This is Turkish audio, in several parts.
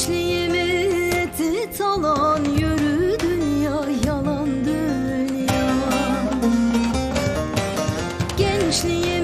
Gençliğimi etit alan yürü dünya yalan dünya. Gençliğimi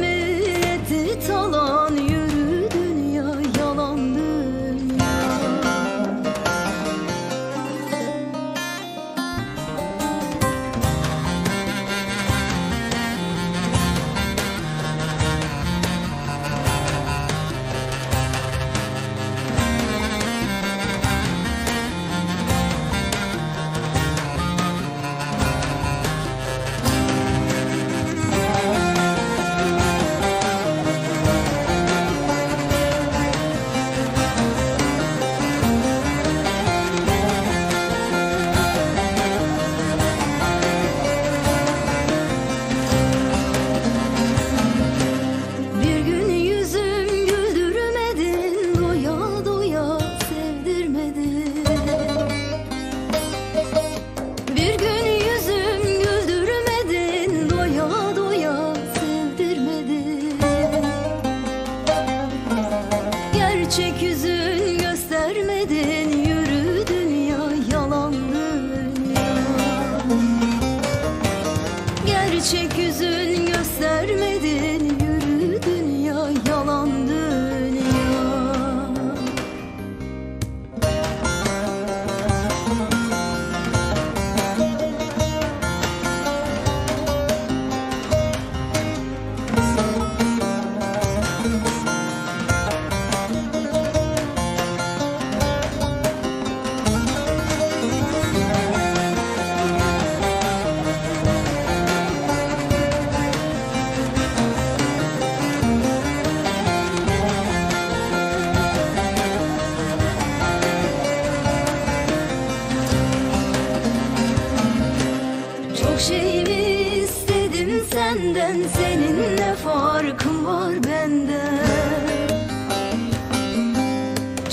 senden senin ne farkın var benden?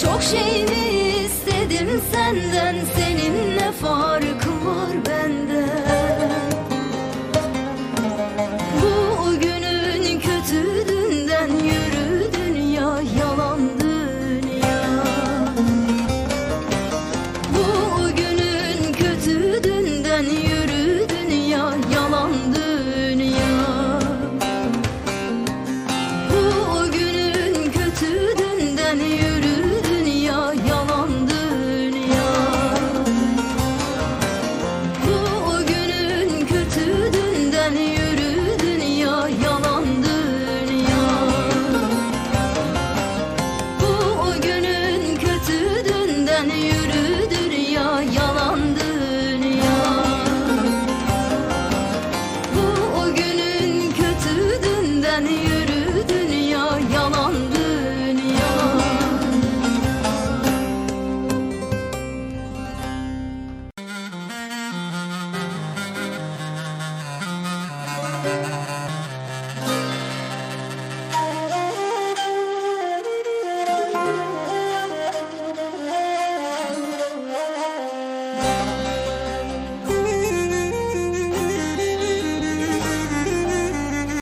Çok şey mi istedim senden senin ne farkın var benden?